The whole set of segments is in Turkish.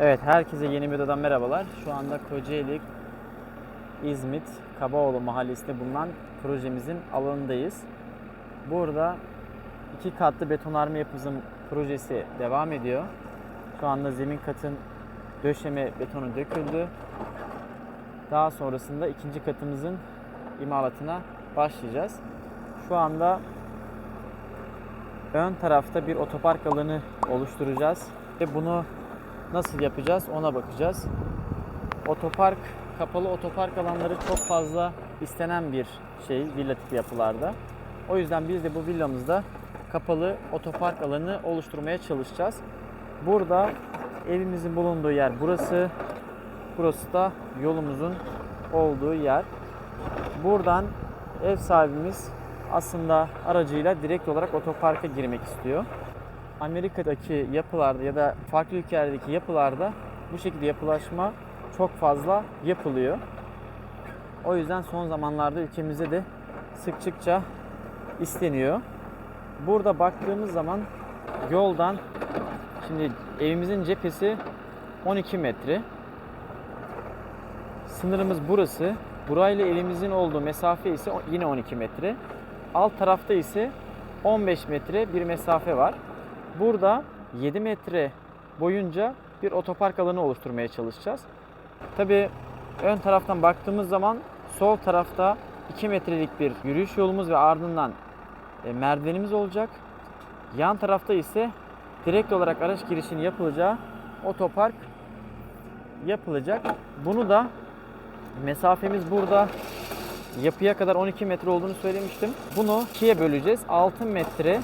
Evet, herkese yeni bir videodan merhabalar. Şu anda Kocaeli İzmit Kabaoğlu mahallesinde bulunan projemizin alanındayız. Burada iki katlı betonarme yapımızın projesi devam ediyor. Şu anda zemin katın döşeme betonu döküldü. Daha sonrasında ikinci katımızın imalatına başlayacağız. Şu anda ön tarafta bir otopark alanı oluşturacağız ve bunu nasıl yapacağız ona bakacağız. Otopark, kapalı otopark alanları çok fazla istenen bir şey villa tipi yapılarda. O yüzden biz de bu villamızda kapalı otopark alanı oluşturmaya çalışacağız. Burada evimizin bulunduğu yer burası. Burası da yolumuzun olduğu yer. Buradan ev sahibimiz aslında aracıyla direkt olarak otoparka girmek istiyor. Amerika'daki yapılarda ya da farklı ülkelerdeki yapılarda bu şekilde yapılaşma çok fazla yapılıyor. O yüzden son zamanlarda ülkemizde de sıkça isteniyor. Burada baktığımız zaman yoldan şimdi evimizin cephesi 12 metre. Sınırımız burası. Burayla elimizin olduğu mesafe ise yine 12 metre. Alt tarafta ise 15 metre bir mesafe var. Burada 7 metre boyunca bir otopark alanı oluşturmaya çalışacağız. Tabii ön taraftan baktığımız zaman sol tarafta 2 metrelik bir yürüyüş yolumuz ve ardından e, merdivenimiz olacak. Yan tarafta ise direkt olarak araç girişinin yapılacağı otopark yapılacak. Bunu da mesafemiz burada yapıya kadar 12 metre olduğunu söylemiştim. Bunu ikiye böleceğiz. 6 metre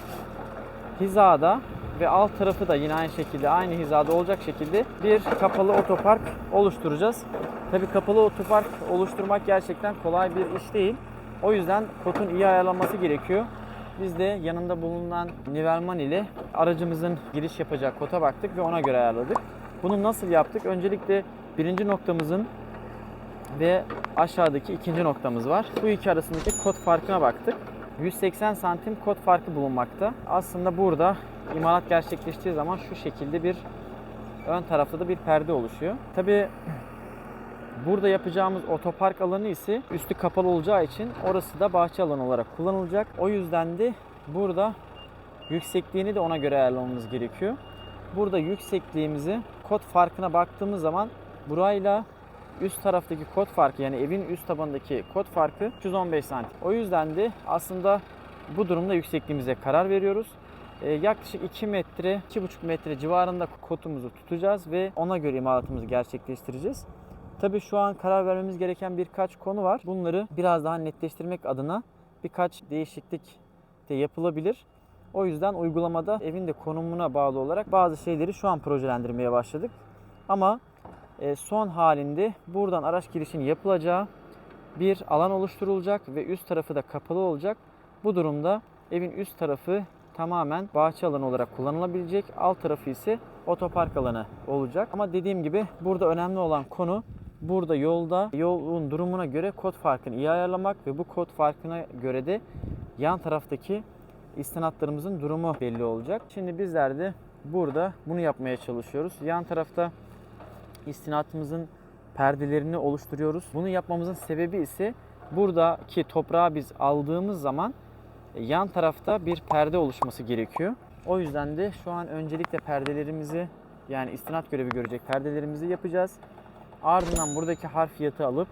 hizada ve alt tarafı da yine aynı şekilde aynı hizada olacak şekilde bir kapalı otopark oluşturacağız. Tabii kapalı otopark oluşturmak gerçekten kolay bir iş değil. O yüzden kotun iyi ayarlanması gerekiyor. Biz de yanında bulunan nivelman ile aracımızın giriş yapacağı kota baktık ve ona göre ayarladık. Bunu nasıl yaptık? Öncelikle birinci noktamızın ve aşağıdaki ikinci noktamız var. Bu iki arasındaki kod farkına baktık. 180 santim kod farkı bulunmakta. Aslında burada imalat gerçekleştiği zaman şu şekilde bir ön tarafta da bir perde oluşuyor. Tabi burada yapacağımız otopark alanı ise üstü kapalı olacağı için orası da bahçe alanı olarak kullanılacak. O yüzden de burada yüksekliğini de ona göre ayarlamamız gerekiyor. Burada yüksekliğimizi kod farkına baktığımız zaman burayla üst taraftaki kod farkı yani evin üst tabanındaki kod farkı 315 santim. O yüzden de aslında bu durumda yüksekliğimize karar veriyoruz. Ee, yaklaşık 2 metre, 2,5 metre civarında kotumuzu tutacağız ve ona göre imalatımızı gerçekleştireceğiz. Tabii şu an karar vermemiz gereken birkaç konu var. Bunları biraz daha netleştirmek adına birkaç değişiklik de yapılabilir. O yüzden uygulamada evin de konumuna bağlı olarak bazı şeyleri şu an projelendirmeye başladık. Ama son halinde buradan araç girişinin yapılacağı bir alan oluşturulacak ve üst tarafı da kapalı olacak. Bu durumda evin üst tarafı tamamen bahçe alanı olarak kullanılabilecek. Alt tarafı ise otopark alanı olacak. Ama dediğim gibi burada önemli olan konu burada yolda yolun durumuna göre kod farkını iyi ayarlamak ve bu kod farkına göre de yan taraftaki istinatlarımızın durumu belli olacak. Şimdi bizler de burada bunu yapmaya çalışıyoruz. Yan tarafta istinatımızın perdelerini oluşturuyoruz. Bunu yapmamızın sebebi ise buradaki toprağı biz aldığımız zaman e, yan tarafta bir perde oluşması gerekiyor. O yüzden de şu an öncelikle perdelerimizi yani istinat görevi görecek perdelerimizi yapacağız. Ardından buradaki harfiyatı alıp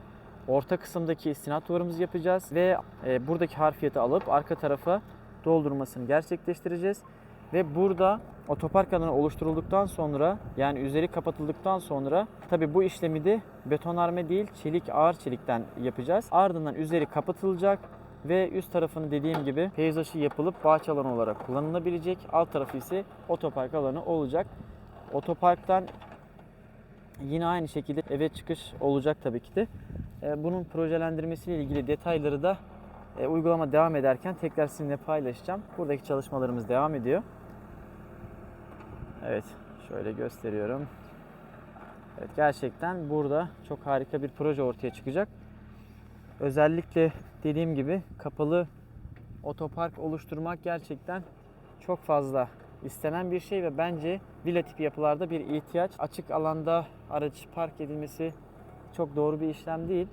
orta kısımdaki istinat duvarımızı yapacağız ve e, buradaki harfiyatı alıp arka tarafa doldurmasını gerçekleştireceğiz. Ve burada otopark alanı oluşturulduktan sonra yani üzeri kapatıldıktan sonra tabi bu işlemi de betonarme değil çelik ağır çelikten yapacağız. Ardından üzeri kapatılacak ve üst tarafını dediğim gibi peyzajı yapılıp bahçe alanı olarak kullanılabilecek. Alt tarafı ise otopark alanı olacak. Otoparktan yine aynı şekilde eve çıkış olacak tabii ki de. E, Bunun projelendirmesiyle ilgili detayları da e, uygulama devam ederken tekrar sizinle paylaşacağım. Buradaki çalışmalarımız devam ediyor. Evet, şöyle gösteriyorum. Evet, gerçekten burada çok harika bir proje ortaya çıkacak. Özellikle dediğim gibi kapalı otopark oluşturmak gerçekten çok fazla istenen bir şey ve bence villa tipi yapılarda bir ihtiyaç. Açık alanda araç park edilmesi çok doğru bir işlem değil.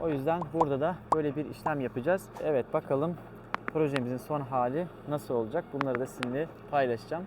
O yüzden burada da böyle bir işlem yapacağız. Evet bakalım projemizin son hali nasıl olacak? Bunları da sizinle paylaşacağım.